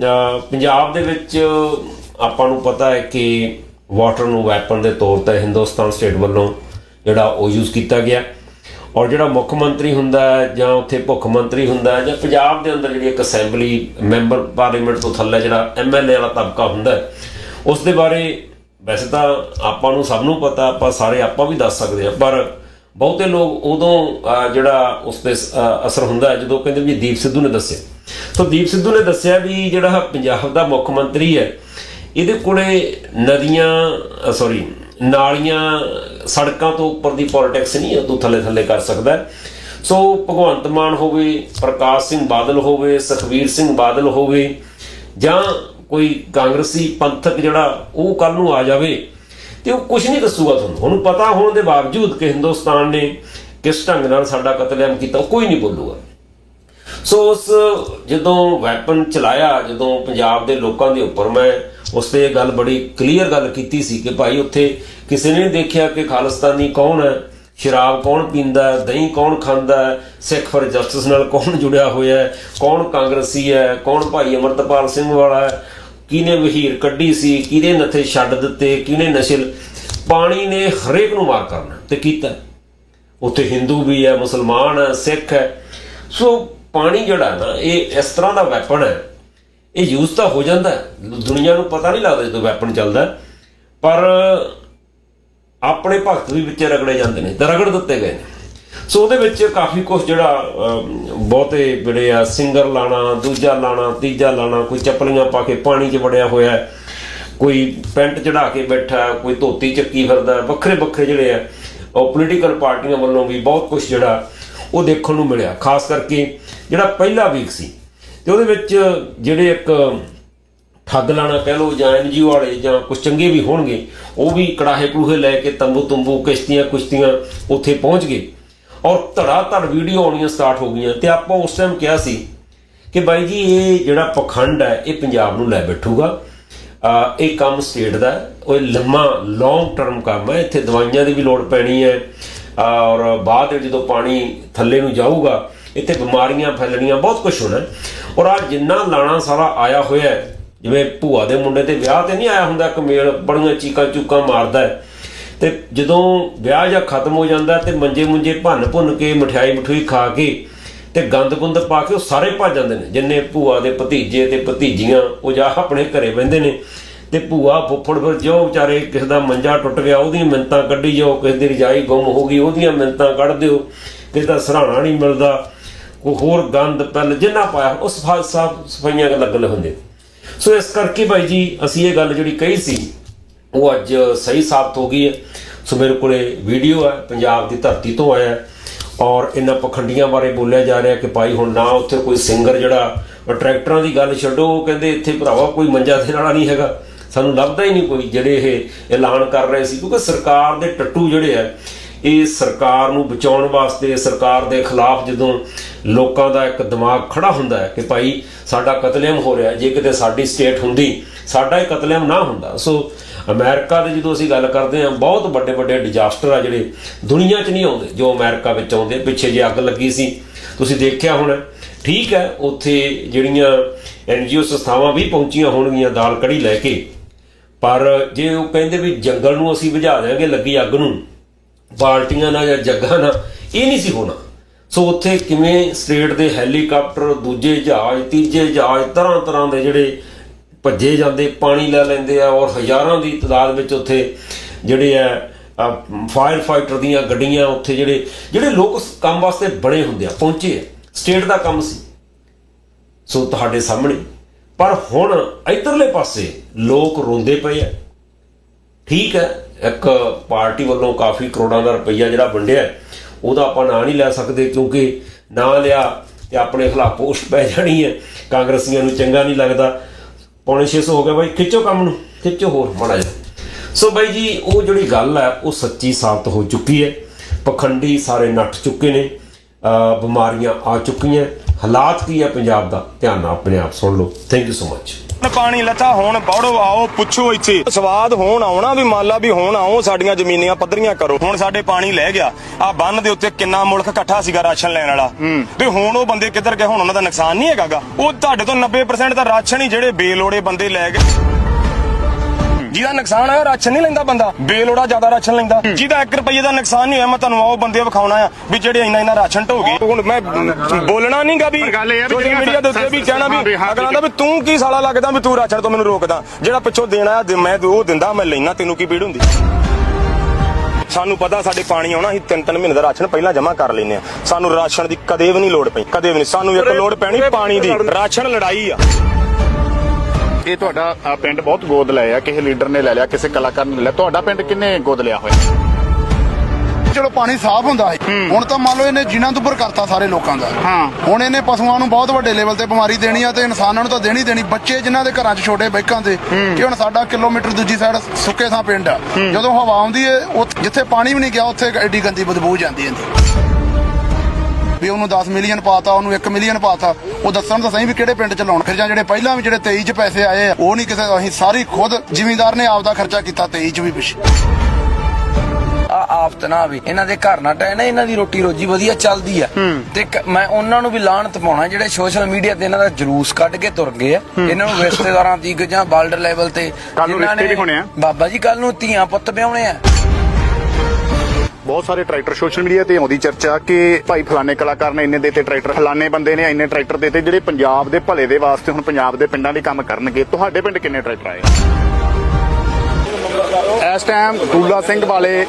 ਪੰਜਾਬ ਦੇ ਵਿੱਚ ਆਪਾਂ ਨੂੰ ਪਤਾ ਹੈ ਕਿ ਵਾਟਰ ਨੂੰ ਵੈਪਨ ਦੇ ਤੌਰ ਤੇ ਹਿੰਦੁਸਤਾਨ ਸਟੇਟ ਵੱਲੋਂ ਜਿਹੜਾ ਉਹ ਯੂਜ਼ ਕੀਤਾ ਗਿਆ। ਔਰ ਜਿਹੜਾ ਮੁੱਖ ਮੰਤਰੀ ਹੁੰਦਾ ਹੈ ਜਾਂ ਉੱਥੇ ਭੁੱਖ ਮੰਤਰੀ ਹੁੰਦਾ ਹੈ ਜਾਂ ਪੰਜਾਬ ਦੇ ਅੰਦਰ ਜਿਹੜੀ ਇੱਕ ਅਸੈਂਬਲੀ ਮੈਂਬਰ ਪਾਰਲੀਮੈਂਟ ਤੋਂ ਥੱਲੇ ਜਿਹੜਾ ਐਮਐਲਏ ਵਾਲਾ ਤਬਕਾ ਹੁੰਦਾ ਹੈ, ਉਸ ਦੇ ਬਾਰੇ ਵੈਸੇ ਤਾਂ ਆਪਾਂ ਨੂੰ ਸਭ ਨੂੰ ਪਤਾ, ਆਪਾਂ ਸਾਰੇ ਆਪਾਂ ਵੀ ਦੱਸ ਸਕਦੇ ਹਾਂ, ਪਰ ਬਹੁਤੇ ਲੋਕ ਉਦੋਂ ਜਿਹੜਾ ਉਸ ਤੇ ਅਸਰ ਹੁੰਦਾ ਜਦੋਂ ਕਹਿੰਦੇ ਵੀ ਦੀਪ ਸਿੱਧੂ ਨੇ ਦੱਸਿਆ। ਸੋ ਦੀਪ ਸਿੱਧੂ ਨੇ ਦੱਸਿਆ ਵੀ ਜਿਹੜਾ ਪੰਜਾਬ ਦਾ ਮੁੱਖ ਮੰਤਰੀ ਹੈ, ਇਹਦੇ ਕੋਲੇ ਨਦੀਆਂ ਸੌਰੀ ਨਾਲੀਆਂ, ਸੜਕਾਂ ਤੋਂ ਉੱਪਰ ਦੀ ਪੋਲਿਟਿਕਸ ਨਹੀਂ, ਉਹ ਤੋਂ ਥੱਲੇ ਥੱਲੇ ਕਰ ਸਕਦਾ ਸੋ ਭਗਵੰਤ ਮਾਨ ਹੋਵੇ, ਪ੍ਰਕਾਸ਼ ਸਿੰਘ ਬਾਦਲ ਹੋਵੇ ਸੁਖਵੀਰ ਸਿੰਘ ਬਾਦਲ ਹੋਵੇ, ਜਾਂ ਕੋਈ ਕਾਂਗਰਸੀ ਪੰਥਕ ਜਿਹੜਾ ਉਹ ਕੱਲ ਨੂੰ ਆ ਜਾਵੇ ਤੇ ਉਹ ਕੁਝ ਨਹੀਂ ਦੱਸੂਗਾ ਤੁਹਾਨੂੰ। ਉਹਨੂੰ ਪਤਾ ਹੋਣ ਦੇ ਬਾਵਜੂਦ ਕਿ ਹਿੰਦੁਸਤਾਨ ਨੇ ਕਿਸ ਢੰਗ ਨਾਲ ਸਾਡਾ ਕਤਲੇਆਮ ਕੀਤਾ ਕੋਈ ਨਹੀਂ ਬੋਲੂਗਾ। ਸੋ ਉਸ, ਜਦੋਂ ਵੈਪਨ ਚਲਾਇਆ, ਜਦੋਂ ਪੰਜਾਬ ਦੇ ਲੋਕਾਂ ਦੇ ਉੱਪਰ ਮੈਂ ਉਸ ਤੇ ਇਹ ਗੱਲ ਬੜੀ ਕਲੀਅਰ ਗੱਲ ਕੀਤੀ ਸੀ ਕਿ ਭਾਈ ਉੱਥੇ ਕਿਸੇ ਨੇ ਨਹੀਂ ਦੇਖਿਆ ਕਿ ਖਾਲਿਸਤਾਨੀ ਕੌਣ ਹੈ, ਸ਼ਰਾਬ ਕੌਣ ਪੀਂਦਾ ਹੈ, ਦਹੀਂ ਕੌਣ ਖਾਂਦਾ ਹੈ, ਸਿੱਖ ਫਰ ਜਸਟਿਸ ਨਾਲ ਕੌਣ ਜੁੜਿਆ ਹੋਇਆ ਹੈ, ਕੌਣ ਕਾਂਗਰਸੀ ਹੈ, ਕੌਣ ਭਾਈ ਅਮਰਤਪਾਲ ਸਿੰਘ ਵਾਲਾ ਹੈ ਕਿਹਨੇ ਵਹੀਰ ਕੱਢੀ ਸੀ, ਕਿਹਦੇ ਨਥੇ ਛੱਡ ਦਿੱਤੇ, ਕਿਹਨੇ ਨਸ਼ਲ ਪਾਣੀ ਨੇ ਹਰੇਕ ਨੂੰ ਮਾਰ ਕਰਨਾ ਤੇ ਕੀਤਾ। ਉੱਥੇ ਹਿੰਦੂ ਵੀ ਹੈ, ਮੁਸਲਮਾਨ ਹੈ ਸਿੱਖ ਹੈ। ਸੋ ਪਾਣੀ ਜਿਹੜਾ ਨਾ, ਇਹ ਇਸ ਤਰ੍ਹਾਂ ਦਾ ਵੈਪਨ ਹੈ। ਇਹ ਯੂਜ਼ ਤਾਂ ਹੋ ਜਾਂਦਾ ਦੁਨੀਆ ਨੂੰ ਪਤਾ ਨਹੀਂ ਲੱਗਦਾ ਜਦੋਂ ਵੈਪਨ ਚੱਲਦਾ ਪਰ ਆਪਣੇ ਭਗਤ ਵੀ ਵਿੱਚ ਰਗੜੇ ਜਾਂਦੇ ਨੇ ਤੇ ਰਗੜ ਦਿੱਤੇ ਗਏ ਨੇ। ਸੋ ਉਹਦੇ ਵਿੱਚ ਕਾਫੀ ਕੁਝ ਜਿਹੜਾ ਬਹੁਤੇ ਜਿਹੜੇ ਆ ਸਿੰਗਰ ਲਾਣਾ, ਦੂਜਾ ਲਾਣਾ, ਤੀਜਾ ਲਾਣਾ, ਕੋਈ ਚੱਪਲੀਆਂ ਪਾ ਕੇ ਪਾਣੀ 'ਚ ਵੜਿਆ ਹੋਇਆ ਕੋਈ ਪੈਂਟ ਚੜਾ ਕੇ ਬੈਠਾ ਕੋਈ ਧੋਤੀ ਚੱਕੀ ਫਿਰਦਾ ਵੱਖਰੇ ਵੱਖਰੇ ਜਿਹੜੇ ਆ, ਉਹ ਪੋਲੀਟੀਕਲ ਪਾਰਟੀਆਂ ਵੱਲੋਂ ਵੀ ਬਹੁਤ ਕੁਝ ਜਿਹੜਾ ਉਹ ਦੇਖਣ ਨੂੰ ਮਿਲਿਆ। ਖਾਸ ਕਰਕੇ ਜਿਹੜਾ ਪਹਿਲਾ ਵੀਕ ਸੀ, ਤੇ ਉਹਦੇ ਵਿੱਚ ਜਿਹੜੇ ਇੱਕ ਠੱਗ ਲਾਣਾ ਕਹਿ ਲੋ ਜਾਂ ਐਨਜੀਓ ਵਾਲੇ ਜਾਂ ਕੁਝ ਚੰਗੇ ਵੀ ਹੋਣਗੇ, ਉਹ ਵੀ ਕੜਾਹੇ ਕੜੂਹੇ ਲੈ ਕੇ ਤੰਬੂ ਤੁੰਬੂ ਕਿਸ਼ਤੀਆਂ ਕੁਸ਼ਤੀਆਂ ਉੱਥੇ ਪਹੁੰਚ ਗਏ। ਔਰ ਧੜਾ ਧੜ ਵੀਡੀਓ ਆਉਣੀਆਂ ਸਟਾਰਟ ਹੋ ਗਈਆਂ। ਤੇ ਆਪਾਂ ਉਸ ਟਾਈਮ ਕਿਹਾ ਸੀ ਕਿ ਬਾਈ ਜੀ, ਇਹ ਜਿਹੜਾ ਪਖੰਡ ਹੈ, ਇਹ ਪੰਜਾਬ ਨੂੰ ਲੈ ਬੈਠੂਗਾ। ਇਹ ਕੰਮ ਸਟੇਟ ਦਾ ਉਹ ਇਹ ਲੰਮਾ ਲੌਂਗ ਟਰਮ ਕੰਮ ਹੈ। ਇੱਥੇ ਦਵਾਈਆਂ ਦੀ ਵੀ ਲੋੜ ਪੈਣੀ ਹੈ। ਔਰ ਬਾਅਦ ਵਿੱਚ ਜਦੋਂ ਪਾਣੀ ਥੱਲੇ ਨੂੰ ਜਾਊਗਾ, ਇੱਥੇ ਬਿਮਾਰੀਆਂ ਫੈਲਣੀਆਂ, ਬਹੁਤ ਕੁਝ ਹੋਣਾ ਔਰ ਆ ਜਿੰਨਾ ਲਾਣਾ ਸਾਰਾ ਆਇਆ ਹੋਇਆ ਜਿਵੇਂ ਭੂਆ ਦੇ ਮੁੰਡੇ ਤੇ ਵਿਆਹ ਤੇ ਨਹੀਂ ਆਇਆ ਹੁੰਦਾ ਕਮੇਲ ਬੜੀਆਂ ਚੀਕਾਂ ਚੂਕਾਂ ਮਾਰਦਾ ਹੈ। ਤੇ ਜਦੋਂ ਵਿਆਹ ਜਾਂ ਖਤਮ ਹੋ ਜਾਂਦਾ ਤੇ ਮੰਜੇ ਮੁੰਜੇ ਭੰਨ ਭੁੰਨ ਕੇ, ਮਠਿਆਈ ਮਠੂਈ ਖਾ ਕੇ ਤੇ ਗੰਦ ਗੁੰਦ ਪਾ ਕੇ ਉਹ ਸਾਰੇ ਭੱਜ ਜਾਂਦੇ ਨੇ। ਜਿੰਨੇ ਭੂਆ ਦੇ ਭਤੀਜੇ ਤੇ ਭਤੀਜੀਆਂ, ਉਹ ਜਾ ਆਪਣੇ ਘਰੇ ਬਹਿੰਦੇ ਨੇ ਤੇ ਭੂਆ ਫੁੱਫੜ ਫਿਰ ਜੋ ਵਿਚਾਰੇ ਕਿਸੇ ਦਾ ਮੰਜਾ ਟੁੱਟ ਗਿਆ, ਉਹਦੀਆਂ ਮਿੰਤਾਂ ਕੱਢੀ ਜਾਓ, ਕਿਸੇ ਦੀ ਰਜਾਈ ਗੁੰਮ ਹੋ ਗਈ, ਉਹਦੀਆਂ ਮਿੰਤਾਂ ਕੱਢ ਦਿਓ, ਕਿਸੇ ਦਾ ਸਰਾਣਾ ਨਹੀਂ ਮਿਲਦਾ, ਕੋਈ ਹੋਰ ਗੰਦ ਪੈਲ ਜਿੰਨਾ ਪਾਇਆ, ਉਹ ਸਫਾ ਸਾਫ਼ ਸਫਾਈਆਂ ਲੱਗਣ ਹੁੰਦੇ ਸੋ ਇਸ ਕਰਕੇ ਭਾਈ ਜੀ, ਅਸੀਂ ਇਹ ਗੱਲ ਜਿਹੜੀ ਕਹੀ ਸੀ ਉਹ ਅੱਜ ਸਹੀ ਸਾਬਤ ਹੋ ਗਈ ਹੈ। ਸੋ ਮੇਰੇ ਕੋਲੇ ਵੀਡੀਓ ਹੈ, ਪੰਜਾਬ ਦੀ ਧਰਤੀ ਤੋਂ ਆਇਆ ਔਰ ਇਹਨਾਂ ਪਖੰਡੀਆਂ ਬਾਰੇ ਬੋਲਿਆ ਜਾ ਰਿਹਾ ਕਿ ਭਾਈ ਹੁਣ ਨਾ ਉੱਥੇ ਕੋਈ ਸਿੰਗਰ ਜਿਹੜਾ ਟਰੈਕਟਰਾਂ ਦੀ ਗੱਲ ਛੱਡੋ, ਉਹ ਕਹਿੰਦੇ ਇੱਥੇ ਭਰਾਵਾ ਕੋਈ ਮੰਜਾ ਦੇ ਵਾਲਾ ਨਹੀਂ ਹੈਗਾ। ਸਾਨੂੰ ਲੱਭਦਾ ਹੀ ਨਹੀਂ ਕੋਈ, ਜਿਹੜੇ ਇਹ ਐਲਾਨ ਕਰ ਰਹੇ ਸੀ, ਕਿਉਂਕਿ ਸਰਕਾਰ ਦੇ ਟੱਟੂ ਜਿਹੜੇ ਆ ਇਹ ਸਰਕਾਰ ਨੂੰ ਬਚਾਉਣ ਵਾਸਤੇ, ਸਰਕਾਰ ਦੇ ਖਿਲਾਫ ਜਦੋਂ ਲੋਕਾਂ ਦਾ ਇੱਕ ਦਿਮਾਗ ਖੜਾ ਹੁੰਦਾ ਹੈ ਕਿ ਭਾਈ ਸਾਡਾ ਕਤਲੇਆਮ ਹੋ ਰਿਹਾ, ਜੇ ਕਿਤੇ ਸਾਡੀ ਸਟੇਟ ਹੁੰਦੀ, ਸਾਡਾ ਹੀ ਕਤਲੇਆਮ ਨਾ ਹੁੰਦਾ। ਸੋ ਅਮਰੀਕਾ ਦੇ ਜਦੋਂ ਅਸੀਂ ਗੱਲ ਕਰਦੇ ਹਾਂ, ਬਹੁਤ ਵੱਡੇ ਵੱਡੇ ਡਿਜ਼ਾਸਟਰ ਆ ਜਿਹੜੇ ਦੁਨੀਆ 'ਚ ਨਹੀਂ ਆਉਂਦੇ, ਜੋ ਅਮਰੀਕਾ ਵਿੱਚ ਆਉਂਦੇ। ਪਿੱਛੇ ਜੇ ਅੱਗ ਲੱਗੀ ਸੀ, ਤੁਸੀਂ ਦੇਖਿਆ ਹੋਣਾ, ਠੀਕ ਹੈ, ਉੱਥੇ ਜਿਹੜੀਆਂ ਐਨਜੀਓ ਸੰਸਥਾਵਾਂ ਵੀ ਪਹੁੰਚੀਆਂ ਹੋਣਗੀਆਂ ਦਾਲ ਕੜੀ ਲੈ ਕੇ। ਪਰ ਜੇ ਉਹ ਕਹਿੰਦੇ ਵੀ ਜੰਗਲ ਨੂੰ ਅਸੀਂ ਬੁਝਾ ਦਿਆਂਗੇ ਲੱਗੀ ਅੱਗ ਨੂੰ ਬਾਲਟੀਆਂ ਨਾਲ ਜਾਂ ਜੱਗਾਂ ਨਾਲ, ਇਹ ਨਹੀਂ ਸੀ ਹੋਣਾ। ਸੋ ਉੱਥੇ ਕਿਵੇਂ ਸਟੇਟ ਦੇ ਹੈਲੀਕਾਪਟਰ, ਦੂਜੇ ਜਹਾਜ਼, ਤੀਜੇ ਜਹਾਜ਼, ਤਰ੍ਹਾਂ ਤਰ੍ਹਾਂ ਦੇ ਜਿਹੜੇ ਭੱਜੇ ਜਾਂਦੇ, ਪਾਣੀ ਲੈ ਲੈਂਦੇ ਆ ਔਰ ਹਜ਼ਾਰਾਂ ਦੀ ਤਾਦਾਦ ਵਿੱਚ ਉੱਥੇ ਜਿਹੜੇ ਆ ਫਾਇਰ ਫਾਈਟਰ ਦੀਆਂ ਗੱਡੀਆਂ ਉੱਥੇ ਜਿਹੜੇ ਜਿਹੜੇ ਲੋਕ ਕੰਮ ਵਾਸਤੇ ਬਣੇ ਹੁੰਦੇ ਆ, ਪਹੁੰਚੇ ਆ। ਸਟੇਟ ਦਾ ਕੰਮ ਸੀ। ਸੋ ਤੁਹਾਡੇ ਸਾਹਮਣੇ। ਪਰ ਹੁਣ ਇਧਰਲੇ ਪਾਸੇ ਲੋਕ ਰੋਂਦੇ ਪਏ ਆ। ਠੀਕ ਹੈ। ਇੱਕ ਪਾਰਟੀ ਵੱਲੋਂ ਕਾਫੀ ਕਰੋੜਾਂ ਦਾ ਰੁਪਈਆ ਜਿਹੜਾ ਵੰਡਿਆ ਉਹਦਾ ਆਪਾਂ ਨਾਂ ਨਹੀਂ ਲੈ ਸਕਦੇ ਕਿਉਂਕਿ ਨਾਂ ਲਿਆ ਤੇ ਆਪਣੇ ਖਿਲਾਫ ਪੋਸਟ ਪੈ ਜਾਣੀ ਹੈ। ਕਾਂਗਰਸੀਆਂ ਨੂੰ ਚੰਗਾ ਨਹੀਂ ਲੱਗਦਾ। ਪੌਣੇ 600 ਹੋ ਗਿਆ ਬਾਈ, ਖਿੱਚੋ ਕੰਮ ਨੂੰ, ਖਿੱਚੋ ਹੋਰ ਮਾੜਾ ਜਿਹਾ। ਸੋ ਬਾਈ ਜੀ, ਉਹ ਜਿਹੜੀ ਗੱਲ ਹੈ, ਉਹ ਸੱਚੀ ਸਾਬਤ ਹੋ ਚੁੱਕੀ ਹੈ। ਪਖੰਡੀ ਸਾਰੇ ਨੱਠ ਚੁੱਕੇ ਨੇ ਬਿਮਾਰੀਆਂ ਆ ਚੁੱਕੀਆਂ। ਹਾਲਾਤ ਕੀ ਹੈ ਪੰਜਾਬ ਦਾ? ਧਿਆਨ ਆਪਣੇ ਆਪ ਸੁਣ ਲਓ। ਥੈਂਕ ਯੂ ਸੋ ਮਚ ਪਾਣੀ ਲੱਥਾ ਹੁਣ ਬੜੋ ਆਓ ਪੁੱਛੋ ਇੱਥੇ। ਸਵਾਦ ਹੋਣ ਆਉਣਾ ਵੀ ਮੰਨ ਲਾ ਵੀ ਹੁਣ ਆਓ ਸਾਡੀਆਂ ਜ਼ਮੀਨੀਆਂ ਪੱਧਰੀਆਂ ਕਰੋ। ਹੁਣ ਸਾਡੇ ਪਾਣੀ ਲੈ ਗਿਆ। ਆ ਬੰਨ ਦੇ ਉੱਤੇ ਕਿੰਨਾ ਮੁਲਕ ਇਕੱਠਾ ਸੀਗਾ ਰਾਸ਼ਨ ਲੈਣ ਵਾਲਾ। ਤੇ ਹੁਣ ਉਹ ਬੰਦੇ ਕਿੱਧਰ ਗਏ? ਹੁਣ ਉਹਨਾਂ ਦਾ ਨੁਕਸਾਨ ਨਹੀਂ ਹੈਗਾਗਾ ਉਹ ਤੁਹਾਡੇ ਤੋਂ 90% ਦਾ ਰਾਸ਼ਨ ਹੀ ਜਿਹੜੇ ਬੇਲੋੜੇ ਬੰਦੇ ਲੈ ਗਏ। ਜਿਹਦਾ ਨੁਕਸਾਨ ਹੋਇਆ ਰਾਸ਼ਨ ਨਹੀਂ ਲੈਂਦਾ ਬੰਦਾ। ਬੇਲੋੜਾ ਜ਼ਿਆਦਾ ਰਾਸ਼ਨ ਲੈਂਦਾ। ਜਿਹਦਾ 1 ਰੁਪਏ ਦਾ ਨੁਕਸਾਨ ਨਹੀਂ ਹੋਇਆ ਮੈਂ ਤੁਹਾਨੂੰ ਉਹ ਬੰਦੇ ਵਿਖਾਉਣਾ ਆ ਵੀ ਜਿਹੜੇ ਇੰਨਾ ਇੰਨਾ ਰਾਸ਼ਨ ਢੋ ਗਏ ਹੁਣ ਮੈਂ ਬੋਲਣਾ ਨਹੀਂਗਾ ਵੀ ਪਰ ਗੱਲ ਇਹ ਆ ਵੀ social ਜਿਹੜੀਆਂ media ਦੇ ਉੱਤੇ ਵੀ ਕਹਿਣਾ ਵੀ ਅਗਲਾ ਦਾ ਵੀ ਤੂੰ ਕੀ ਸਾਲਾ ਲੱਗਦਾ ਵੀ ਤੂੰ ਰਾਸ਼ਨ ਤੋਂ ਮੈਨੂੰ ਰੋਕਦਾ? ਜਿਹੜਾ ਪਿੱਛੋਂ ਦੇਣਾ ਮੈਂ ਉਹ ਦਿੰਦਾ ਮੈਂ ਲੈਣਾ ਤੈਨੂੰ ਕੀ ਪੀੜ ਹੁੰਦੀ? ਸਾਨੂੰ ਪਤਾ ਸਾਡੇ ਪਾਣੀ ਆਉਣਾ ਅਸੀਂ ਤਿੰਨ ਤਿੰਨ ਮਹੀਨੇ ਦਾ ਰਾਸ਼ਨ ਪਹਿਲਾਂ ਜਮ੍ਹਾਂ ਕਰ ਲੈਨੇ ਆ ਸਾਨੂੰ ਰਾਸ਼ਨ ਦੀ ਕਦੇ ਵੀ ਨਹੀਂ ਲੋੜ ਪਈ ਕਦੇ ਵੀ ਨਹੀਂ। ਸਾਨੂੰ ਇੱਕ ਲੋੜ ਪੈਣੀ ਪਾਣੀ ਦੀ। ਰਾਸ਼ਨ ਲੜਾਈ ਆ। ਇਹ ਤੁਹਾਡਾ ਅ, ਪਿੰਡ ਬਹੁਤ ਗੋਦ ਲਿਆ ਕਿਸੇ ਲੀਡਰ ਨੇ ਲੈ ਲਿਆ ਕਿਸੇ ਕਲਾਕਾਰ ਨੇ ਲੈ ਲਿਆ। ਤੁਹਾਡਾ ਪਿੰਡ ਕਿੰਨੇ ਗੋਦ ਲਿਆ ਹੋਇਆ? ਚਲੋ ਪਾਣੀ ਸਾਫ਼ ਹੁੰਦਾ ਹੈ। ਹੁਣ ਤਾਂ ਮੰਨ ਲਓ ਇਹਨੇ ਜਿਨ੍ਹਾਂ ਤੋਂ ਉੱਪਰ ਕਰਤਾ ਸਾਰੇ ਲੋਕਾਂ ਦਾ। ਹਾਂ। ਹੁਣ ਇਹਨੇ ਪਸ਼ੂਆਂ ਨੂੰ ਬਹੁਤ ਵੱਡੇ ਲੈਵਲ ਤੇ ਬਿਮਾਰੀ ਦੇਣੀ ਆ ਤੇ ਇਨਸਾਨਾਂ ਨੂੰ ਤਾਂ ਦੇਣੀ ਦੇਣੀ। ਬੱਚੇ ਜਿਨ੍ਹਾਂ ਦੇ ਘਰਾਂ 'ਚ ਛੋਟੇ ਬੈਕਾਂ ਤੇ ਕਿ ਹੁਣ ਸਾਡਾ ਕਿਲੋਮੀਟਰ ਦੂਜੀ ਸਾਈਡ ਸੁੱਕੇ ਥਾਂ ਪਿੰਡ ਆ। ਜਦੋਂ ਹਵਾ ਆਉਂਦੀ ਉੱਥੇ- ਜਿੱਥੇ ਪਾਣੀ ਵੀ ਨਹੀਂ ਗਿਆ ਉੱਥੇ ਐਡੀ ਗੰਦੀ ਬਦਬੂ ਜਾਂਦੀ ਹੈ ਵੀ ਉਹਨੂੰ 10 ਮਿਲੀਅਨ ਪਾਤਾ ਉਹਨੂੰ 1 ਮਿਲੀਅਨ ਪਾਤਾ। ਉਹ ਦੱਸਣ ਤਾਂ ਸਹੀ ਵੀ ਕਿਹੜੇ ਪਿੰਡ ਚ ਲਾਉਣ। ਫਿਰ ਜਾਂ ਜਿਹੜੇ ਪਹਿਲਾਂ ਵੀ ਜਿਹੜੇ 23 ਚ ਪੈਸੇ ਆਏ ਆ ਉਹ ਨਹੀਂ ਕਿਸੇ ਅਸੀਂ ਸਾਰੀ ਖੁਦ ਜ਼ਿਮੀਂਦਾਰ ਨੇ ਆਪਦਾ ਖਰਚਾ ਕੀਤਾ 23 ਚ ਵੀ ਪਿੱਛੇ। ਆ ਆਫਤ ਨਾ ਆਵੇ। ਇਹਨਾਂ ਦੇ ਘਰ ਨਾ ਟੈ ਨਾ ਇਹਨਾਂ ਦੀ ਰੋਟੀ ਰੋਜੀ ਵਧੀਆ ਚੱਲਦੀ ਆ। ਤੇ ਮੈਂ ਉਹਨਾਂ ਨੂੰ ਵੀ ਲਾਹਣਤ ਪਾਉਣਾ ਜਿਹੜੇ ਸੋਸ਼ਲ ਮੀਡੀਆ ਤੇ ਇਹਨਾਂ ਦਾ ਜਲੂਸ ਕੱਢ ਕੇ ਤੁਰ ਗਏ ਆ। ਇਹਨਾਂ ਨੂੰ ਰਿਸ਼ਤੇਦਾਰਾਂ ਦੀ ਜਾਂ ਵਰਲਡ ਲੈਵਲ ਤੇ ਕੱਲ੍ਹ ਨੂੰ ਜਿਨ੍ਹਾਂ ਰਿਸ਼ਤੇ ਨੇ- ਵੀ ਹੋਣੇ ਆ। ਬਾਬਾ ਜੀ ਕੱਲ ਨੂੰ ਧੀਆਂ ਪੁੱਤ ਵਿਆਹੁਣੇ ਆ। ਬਹੁਤ ਸਾਰੇ ਟਰੈਕਟਰ ਸੋਸ਼ਲ ਮੀਡੀਆ ਤੇ ਆਉਂਦੀ ਚਰਚਾ ਕਿ ਭਾਈ ਫਲਾਣੇ ਕਲਾਕਾਰ ਨੇ ਇੰਨੇ ਦੇ ਤੇ ਟਰੈਕਟਰ, ਫਲਾਣੇ ਬੰਦੇ ਨੇ ਇੰਨੇ ਟਰੈਕਟਰ ਦੇ ਤੇ ਜਿਹੜੇ ਪੰਜਾਬ ਦੇ ਭਲੇ ਦੇ ਵਾਸਤੇ ਹੁਣ ਪੰਜਾਬ ਦੇ ਪਿੰਡਾਂ ਲਈ ਕੰਮ ਕਰਨਗੇ। ਤੁਹਾਡੇ ਪਿੰਡ ਕਿੰਨੇ ਟਰੈਕਟਰ ਆਏ? ਇਸ ਟਾਈਮ ਦੂਲਾ ਸਿੰਘ ਵਾਲੇ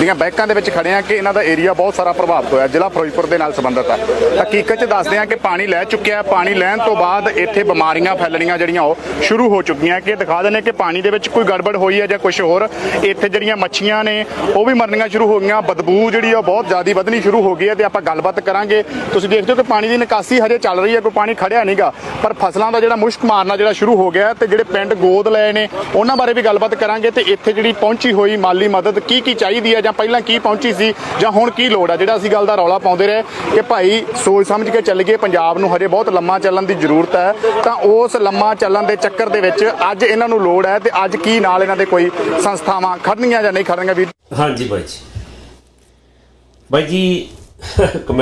ਦੀਆਂ ਬੈਕਾਂ ਦੇ ਵਿੱਚ ਖੜੇ ਆ ਕਿ ਇਹਨਾਂ ਦਾ ਏਰੀਆ ਬਹੁਤ ਸਾਰਾ ਪ੍ਰਭਾਵਿਤ ਹੋਇਆ। ਜ਼ਿਲ੍ਹਾ ਫਿਰੋਜ਼ਪੁਰ ਦੇ ਨਾਲ ਸੰਬੰਧਿਤ ਹੈ। ਹਕੀਕਤ 'ਚ ਦੱਸਦੇ ਆ ਕਿ ਪਾਣੀ ਲੈ ਚੁੱਕਿਆ ਪਾਣੀ ਲੈਣ ਤੋਂ ਬਾਅਦ ਇੱਥੇ ਬਿਮਾਰੀਆਂ ਫੈਲਣੀਆਂ ਜਿਹੜੀਆਂ ਉਹ ਸ਼ੁਰੂ ਹੋ ਚੁੱਕੀਆਂ ਕਿ ਦਿਖਾ ਦਿੰਦੇ ਕਿ ਪਾਣੀ ਦੇ ਵਿੱਚ ਕੋਈ ਗੜਬੜ ਹੋਈ ਹੈ ਜਾਂ ਕੁਝ ਹੋਰ। ਇੱਥੇ ਜਿਹੜੀਆਂ ਮੱਛੀਆਂ ਨੇ, ਉਹ ਵੀ ਮਰਨੀਆਂ ਸ਼ੁਰੂ ਹੋ ਗਈਆਂ। ਬਦਬੂ ਜਿਹੜੀ ਆ ਉਹ ਬਹੁਤ ਜ਼ਿਆਦਾ ਵਧਣੀ ਸ਼ੁਰੂ ਹੋ ਗਈ ਹੈ ਤੇ ਆਪਾਂ ਗੱਲਬਾਤ ਕਰਾਂਗੇ। ਤੁਸੀਂ ਦੇਖਦੇ ਹੋ ਕਿ ਪਾਣੀ ਦੀ ਨਿਕਾਸੀ ਹਜੇ ਚੱਲ ਰਹੀ ਹੈ, ਕੋਈ ਪਾਣੀ ਖੜਿਆ ਨਹੀਂਗਾ ਪਰ ਫਸਲਾਂ ਦਾ ਜਿਹੜਾ ਮੁਸ਼ਕ ਮਾਰਨਾ ਜਿਹੜਾ ਸ਼ੁਰੂ ਹੋ ਗਿਆ ਹੈ ਤੇ ਜਿਹੜੇ ਪਿੰਡ ਗੋਦ ਲਏ ਨੇ, ਉਹਨਾਂ ਬਾਰੇ ਵੀ ਗੱਲਬਾਤ ਕਰਾਂਗੇ। ਤੇ ਇੱਥੇ ਜਿਹੜੀ ਪਹੁੰਚੀ ਹੋਈ ਮਾਲੀ ਮਦਦ ਕੀ ਕੀ ਚਾਹੀਦੀ ਹੈ ਜਾਂ ਪਹਿਲਾਂ ਕੀ ਪਹੁੰਚੀ ਸੀ ਜਾਂ ਹੁਣ ਕੀ ਲੋੜ ਹੈ? ਜਿਹੜਾ ਅਸੀਂ ਗੱਲ ਦਾ ਰੌਲਾ ਪਾਉਂਦੇ ਰਹੇ ਕਿ ਭਾਈ ਸੋਚ ਸਮਝ ਕੇ ਚੱਲ ਗਏ ਪੰਜਾਬ ਨੂੰ ਹਜੇ ਬਹੁਤ ਲੰਮਾ ਚੱਲਣ ਦੀ ਜ਼ਰੂਰਤ ਹੈ। ਤਾਂ ਉਸ ਲੰਮਾ ਚੱਲਣ ਦੇ ਚੱਕਰ ਦੇ ਵਿੱਚ ਅੱਜ ਇਹਨਾਂ ਨੂੰ ਲੋੜ ਹੈ ਤੇ ਅੱਜ ਕੀ ਨਾਲ ਇਹਨਾਂ ਦੇ ਕੋਈ ਸੰਸਥਾਵਾਂ ਖੜਨੀਆਂ ਜਾਂ ਨਹੀਂ ਖੜਨੀਆਂ ਵੀ ਹਾਂਜੀ ਬਾਈ ਜੀ। ਬਾਈ ਜੀ